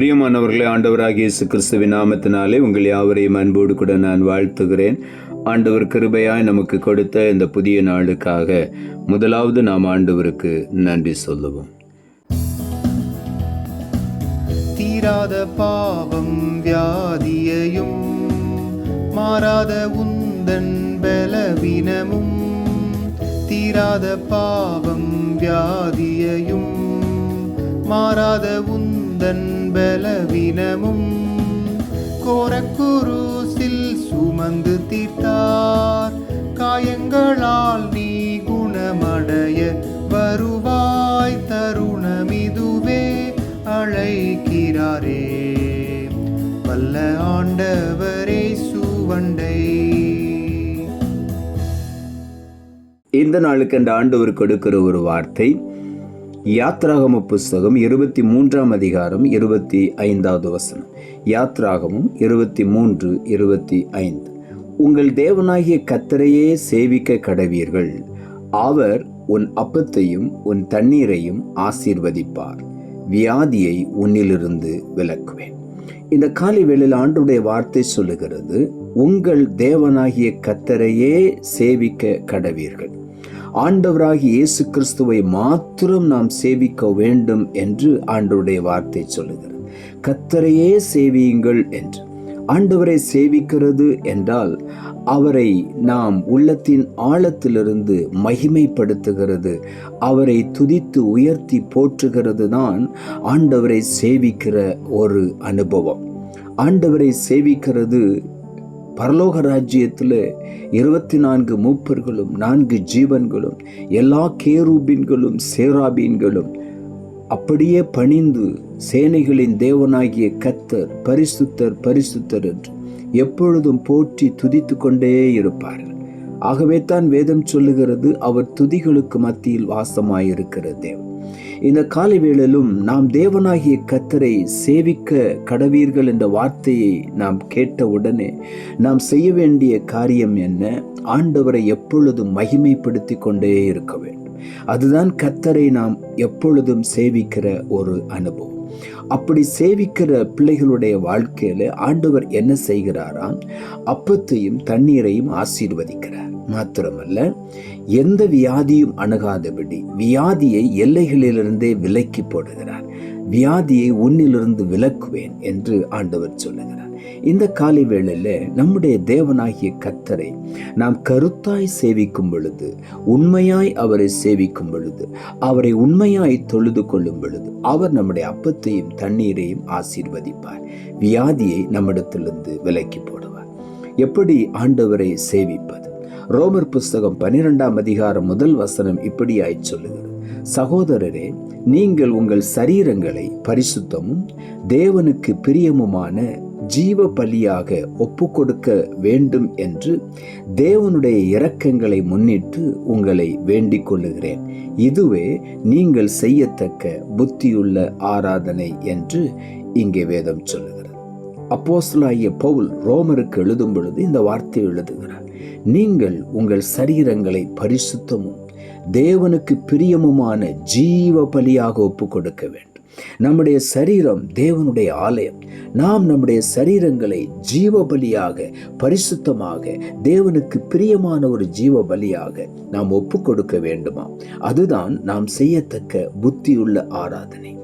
பிரியமானவர்களே ஆண்டவராகிய இயேசு கிறிஸ்துவின் நாமத்தினாலே உங்கள் யாவரையும் அன்போடு கூட நான் வாழ்த்துகிறேன். ஆண்டவர் கிருபையாய் நமக்கு கொடுத்த இந்த புதிய நாளுக்காக முதலாவது நாம் ஆண்டவருக்கு நன்றி சொல்லுவோம். தீராத பாவம் வியாதியையும் மாறாத உந்தன் பலவீனமும் தீராத பாவம் வியாதியையும் மாறாத உந்தன் பலவீனமும் கோரக்குருசில் சுமந்து தீர்த்தார். காயங்களால் நீ குணமடைய வருவாய் தருணமிதுவே அழைக்கிறாரே. வல்ல ஆண்டவரே சுவண்டை. இந்த நாளுக்கு அந்த ஆண்டவர் கொடுக்கிற ஒரு வார்த்தை யாத்ராகம புஸ்தகம் இருபத்தி மூன்றாம் அதிகாரம் இருபத்தி ஐந்தாவது வசனம். யாத்ராகமும் இருபத்தி மூன்று இருபத்தி ஐந்து உங்கள் தேவனாகிய கத்தரையே சேவிக்க கடவீர்கள். அவர் உன் அப்பத்தையும் உன் தண்ணீரையும் ஆசீர்வதிப்பார். வியாதியை உன்னிலிருந்து விலக்குவேன். இந்த காலை வேளையில் ஆண்டுடைய வார்த்தை சொல்லுகிறது உங்கள் தேவனாகிய கத்தரையே சேவிக்க கடவீர்கள். ஆண்டவராகி இயேசு கிறிஸ்துவை மாத்திரம் நாம் சேவிக்க வேண்டும் என்று ஆண்டவருடைய வார்த்தை சொல்லுகிறது. கத்தரையே சேவியுங்கள் என்று. ஆண்டவரை சேவிக்கிறது என்றால் அவரை நாம் உள்ளத்தின் ஆழத்திலிருந்து மகிமைப்படுத்துகிறது. அவரை துதித்து உயர்த்தி போற்றுகிறது தான் ஆண்டவரை சேவிக்கிற ஒரு அனுபவம். ஆண்டவரை சேவிக்கிறது பரலோக ராஜ்யத்தில் இருபத்தி நான்கு மூப்பர்களும் நான்கு ஜீவன்களும் எல்லா கேரூபின்களும் சேராபீன்களும் அப்படியே பணிந்து சேனைகளின் தேவனாகிய கத்தர் பரிசுத்தர் பரிசுத்தர் என்று எப்பொழுதும் போற்றி துதித்து கொண்டே இருப்பார்கள். ஆகவே தான் வேதம் சொல்லுகிறது அவர் துதிகளுக்கு மத்தியில் வாசமாயிருக்கிற தேவன். இந்த காலை வேளையிலும் நாம் தேவனாகிய கத்தரை சேவிக்க கடவீர்கள் என்ற வார்த்தையை நாம் கேட்ட உடனே நாம் செய்ய வேண்டிய காரியம் என்ன? ஆண்டவரை எப்பொழுதும் மகிமைப்படுத்தி கொண்டே இருக்க வேண்டும். அதுதான் கத்தரை நாம் எப்பொழுதும் சேவிக்கிற ஒரு அனுபவம். அப்படி சேவிக்கிற பிள்ளைகளுடைய வாழ்க்கையில ஆண்டவர் என்ன செய்கிறாராம்? அப்பத்தையும் தண்ணீரையும் ஆசீர்வதிக்கிறார். மாத்திரமல்ல எந்த வியாதியும் அணுகாதபடி வியாதியை எல்லைகளிலிருந்தே விலக்கி போடுகிறார். வியாதியை உன்னிலிருந்து விலக்குவேன் என்று ஆண்டவர் சொல்லுகிறார். இந்த காலை வேளையில் நம்முடைய தேவனாகிய கத்தரை நாம் கருத்தாய் சேவிக்கும் பொழுது உண்மையாய் அவரை சேவிக்கும் பொழுது அவரை உண்மையாய் தொழுது கொள்ளும் பொழுது அவர் நம்முடைய அப்பத்தையும் தண்ணீரையும் ஆசீர்வதிப்பார். வியாதியை நம்மிடத்திலிருந்து விலக்கி போடுவார். எப்படி ஆண்டவரை சேவிப்பது? ரோமர் புஸ்தகம் பனிரெண்டாம் அதிகாரம் முதல் வசனம் இப்படியாய் சொல்லுகிறது. சகோதரரே நீங்கள் உங்கள் சரீரங்களை பரிசுத்தமும் தேவனுக்கு பிரியமுமான ஜீவ பலியாக ஒப்பு கொடுக்க வேண்டும் என்று தேவனுடைய இரக்கங்களை முன்னிட்டு உங்களை வேண்டிக் கொள்ளுகிறேன். இதுவே நீங்கள் செய்யத்தக்க புத்தியுள்ள ஆராதனை என்று இங்கே வேதம் சொல்லுகிறது. அப்போஸ்லாகிய பவுல் ரோமருக்கு எழுதும் பொழுது இந்த வார்த்தை எழுதுகிறார். நீங்கள் உங்கள் சரீரங்களை பரிசுத்தமும் தேவனுக்கு பிரியமுமான ஜீவ பலியாக ஒப்பு கொடுக்க வேண்டும். நம்முடைய சரீரம் தேவனுடைய ஆலயம். நாம் நம்முடைய சரீரங்களை ஜீவ பலியாக பரிசுத்தமாக தேவனுக்கு பிரியமான ஒரு ஜீவ பலியாக நாம் ஒப்பு கொடுக்க வேண்டுமா? அதுதான் நாம் செய்யத்தக்க புத்தியுள்ள ஆராதனை.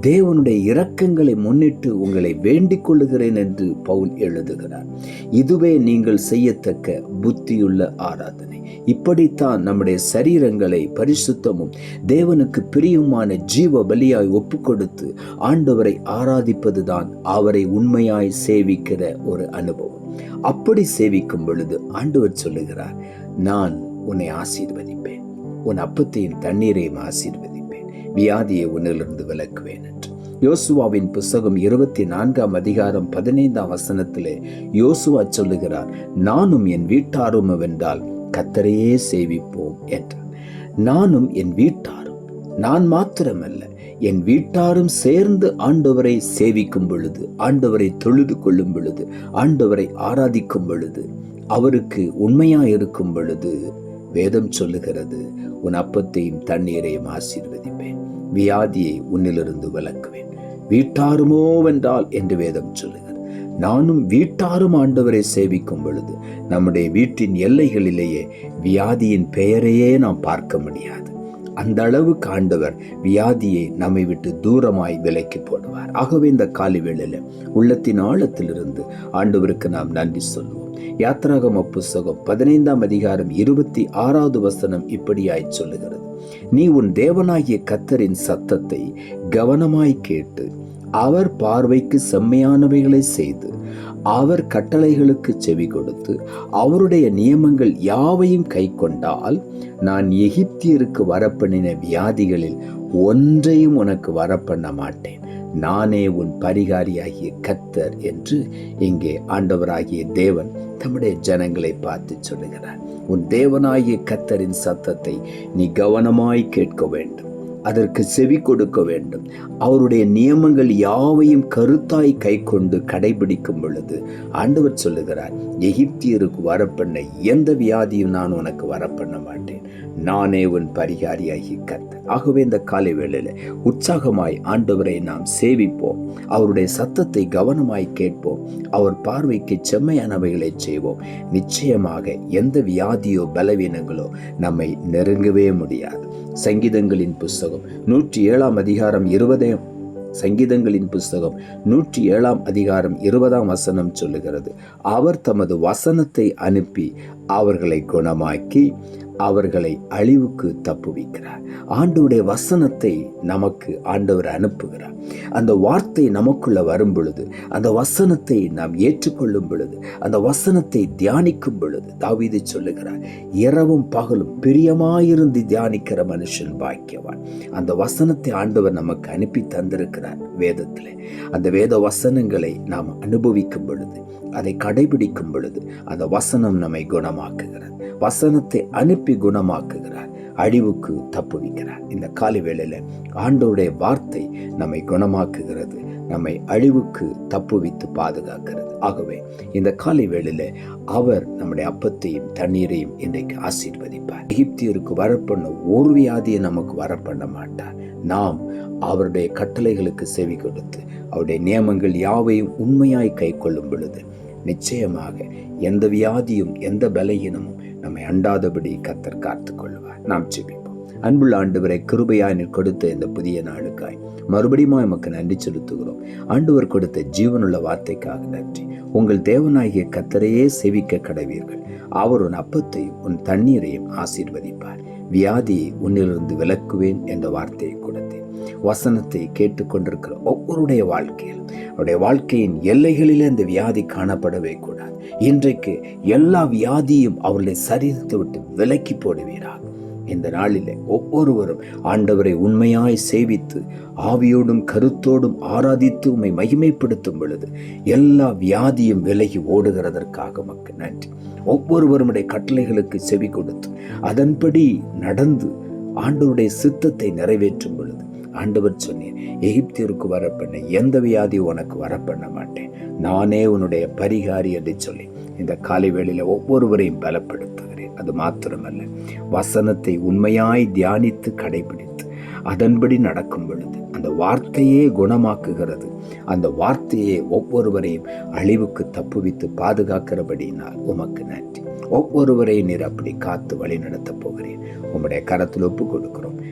தேவனுடைய இரக்கங்களை முன்னிட்டு உங்களை வேண்டிக் கொள்ளுகிறேன் என்று பவுல் எழுதுகிறார். இதுவே நீங்கள் செய்யத்தக்க புத்தியுள்ள ஆராதனை. இப்படித்தான் நம்முடைய சரீரங்களை பரிசுத்தமும் தேவனுக்கு பிரியுமான ஜீவ பலியாய் ஒப்பு கொடுத்து ஆண்டவரை ஆராதிப்பதுதான் அவரை உண்மையாய் சேவிக்கிற ஒரு அனுபவம். அப்படி சேவிக்கும் பொழுது ஆண்டவர் சொல்லுகிறார் நான் உன்னை ஆசீர்வதிப்பேன். உன் அப்பத்தையும் தண்ணீரையும் ஆசீர்வதி வியாதியை உன்னிலிருந்து விலக்குவேன் என்று. யோசுவாவின் புஸ்தகம் இருபத்தி நான்காம் அதிகாரம் பதினைந்தாம் வசனத்திலே யோசுவா சொல்லுகிறார் நானும் என் வீட்டாரும் வென்றால் கத்தரையே சேவிப்போம் என்றார் நானும் என் வீட்டாரும் நான் மாத்திரமல்ல என் வீட்டாரும் சேர்ந்து ஆண்டவரை சேவிக்கும் பொழுது ஆண்டவரை தொழுது கொள்ளும் பொழுது ஆண்டவரை ஆராதிக்கும் பொழுது அவருக்கு உண்மையா இருக்கும் பொழுது வேதம் சொல்லுகிறது உன் அப்பத்தையும் தண்ணீரையும் ஆசீர்வதிப்பேன். வியாதியை உன்னிலிருந்து விலக்குவேன். வீட்டாருமோ வென்றால் என்று வேதம் சொல்லுகிறது. நானும் வீட்டாரும் ஆண்டவரை சேவிக்கும் பொழுது நம்முடைய வீட்டின் எல்லைகளிலேயே வியாதியின் பெயரையே நாம் பார்க்க முடியாது. அந்த அளவுக்கு ஆண்டவர் வியாதியை நம்மை விட்டு தூரமாய் விலக்கி போடுவார். ஆகவே இந்த காலை வேளையில் உள்ளத்தின் ஆழத்திலிருந்து ஆண்டவருக்கு நாம் நன்றி சொல்வோம் யாத்ராகம புஸ்தகம் பதினைந்தாம் அதிகாரம் இருபத்தி ஆறாவது வசனம் இப்படியாய் சொல்லுகிறது. நீ உன் தேவனாகிய கத்தரின் சத்தத்தை கவனமாய் கேட்டு அவர் பார்வைக்கு செம்மையானவைகளை செய்து அவர் கட்டளைகளுக்கு செவி கொடுத்து அவருடைய நியமங்கள் யாவையும் கை கொண்டால் நான் எகிப்தியருக்கு வரப்பண்ணின வியாதிகளில் ஒன்றையும் உனக்கு வரப்பண்ண மாட்டேன். நானே உன் பரிகாரியாகிய கத்தர் என்று இங்கே ஆண்டவராகிய தேவன் தம்முடைய ஜனங்களை பார்த்து சொல்லுகிறார். உன் தேவனாகிய கத்தரின் சத்தத்தை நீ கவனமாய் கேட்க வேண்டும். அதற்கு செவி கொடுக்க வேண்டும். அவருடைய நியமங்கள் யாவையும் கருத்தாய் கை கொண்டு கடைபிடிக்கும் பொழுது ஆண்டவர் சொல்லுகிறார் எகிப்தியருக்கு வரப்பண்ண எந்த வியாதியும் நான் உனக்கு வரப்பண்ண மாட்டேன். நானே உன் பரிகாரியாகி கத்த ஆகவே இந்த காலை வேளையில் உற்சாகமாய் ஆண்டவரை நாம் சேவிப்போம். அவருடைய சத்தத்தை கவனமாய் கேட்போம். அவர் பார்வைக்கு செம்மையானவைகளை செய்வோம். நிச்சயமாக எந்த வியாதியோ பலவீனங்களோ நம்மை நெருங்கவே முடியாது. சங்கீதங்களின் புஸ்தகம். நூற்றி ஏழாம் அதிகாரம் இருபதே சங்கீதங்களின் புஸ்தகம். நூற்றி ஏழாம் அதிகாரம் இருபதாம் வசனம் சொல்லுகிறது. அவர் தமது வசனத்தை அனுப்பி அவர்களை குணமாக்கி அவர்களை அழிவுக்கு தப்புவிக்கிறார். ஆண்டவருடைய வசனத்தை நமக்கு ஆண்டவர் அனுப்புகிறார். அந்த வார்த்தை நமக்குள்ள வரும் பொழுது அந்த வசனத்தை நாம் ஏற்றுக்கொள்ளும் பொழுது அந்த வசனத்தை தியானிக்கும் பொழுது தாவீது சொல்லுகிறார் இரவும் பகலும் பிரியமாயிருந்து தியானிக்கிற மனுஷன் பாக்கியவான். அந்த வசனத்தை ஆண்டவர் நமக்கு அனுப்பி தந்திருக்கிறார் வேதத்தில். அந்த வேத வசனங்களை நாம் அனுபவிக்கும் பொழுது அதை கடைபிடிக்கும் பொழுது அந்த வசனம் நம்மை குணம் குணமாக்குகிறார். வசனத்தை அனுப்பி குணமாக்குகிறார். அழிவுக்கு தப்புவிக்கிறார் இந்த காலை வேளையில் ஆண்டோடைய வார்த்தை நம்மை குணமாக்குகிறது. நம்மை அழிவுக்கு தப்புவித்து பாதுகாக்கிறது. ஆகவே இந்த காலை வேளையில் அவர் நம்முடைய அப்பத்தையும் தண்ணீரையும் இன்றைக்கு ஆசீர்வதிப்பார். எகிப்தியருக்கு வரப்பண்ண ஒரு வியாதியை நமக்கு வரப்பண்ண மாட்டார். நாம் அவருடைய கட்டளைகளுக்கு செவி கொடுத்து அவருடைய நியமங்கள் யாவையும் உண்மையாய் கை கொள்ளும் பொழுது நிச்சயமாக எந்த வியாதியும் எந்த பலகீனமும் நம்மை அண்டாதபடி கத்தர் காத்து கொள்வார் நாம் ஜெபிப்போம். அன்புள்ள ஆண்டவரை கிருபையாய் நீர் கொடுத்த இந்த புதிய நாளுக்காய் மறுபடியும் எமக்கு நன்றி செலுத்துகிறோம். ஆண்டவர் கொடுத்த ஜீவனுள்ள வார்த்தைக்காக நன்றி. உங்கள் தேவனாகிய கத்தரையே செவிக்க கடவீர்கள். அவர் உன் அப்பத்தையும் உன் தண்ணீரையும் ஆசீர்வதிப்பார். வியாதியை உன்னிலிருந்து விலக்குவேன் என்ற வார்த்தையை கொடுத்தேன் வசனத்தை கேட்டுக்கொண்டிருக்கிற ஒவ்வொருடைய வாழ்க்கையில் அவருடைய வாழ்க்கையின் எல்லைகளிலே இந்த வியாதி காணப்படவே கூடாது. இன்றைக்கு எல்லா வியாதியும் அவருடைய சரீரத்தை விட்டு விலக்கி போடுவீராக. இந்த நாளிலே ஒவ்வொருவரும் ஆண்டவரை உண்மையாய் சேவித்து ஆவியோடும் கருத்தோடும் ஆராதித்து உம்மை மகிமைப்படுத்தும் பொழுது எல்லா வியாதியும் விலகி ஓடுகிறதற்காக மக்கள் நன்றி. ஒவ்வொருவருடைய கட்டளைகளுக்கு செவி கொடுத்து அதன்படி நடந்து ஆண்டவருடைய சித்தத்தை நிறைவேற்றும் பொழுது ஆண்டவர் சொன்னேன் எகிப்தியருக்கு வரப்பண்ண எந்த வியாதி உனக்கு வரப்பண்ண மாட்டேன். நானே உன்னுடைய பரிகாரி என்று சொல்லி இந்த காலை வேளையில் ஒவ்வொருவரையும் பலப்படுத்துகிறேன். அது மாத்திரமல்ல வசனத்தை உண்மையாய் தியானித்து கடைபிடித்து அதன்படி நடக்கும் பொழுது அந்த வார்த்தையே குணமாக்குகிறது. அந்த வார்த்தையே ஒவ்வொருவரையும் அழிவுக்கு தப்புவித்து பாதுகாக்கிறபடினால் உமக்கு நன்றி. ஒவ்வொருவரையும் நீர் அப்படி காத்து வழி நடத்தப் போகிறேன் உம்முடைய கரத்தில் ஒப்பு கொடுக்கிறோம்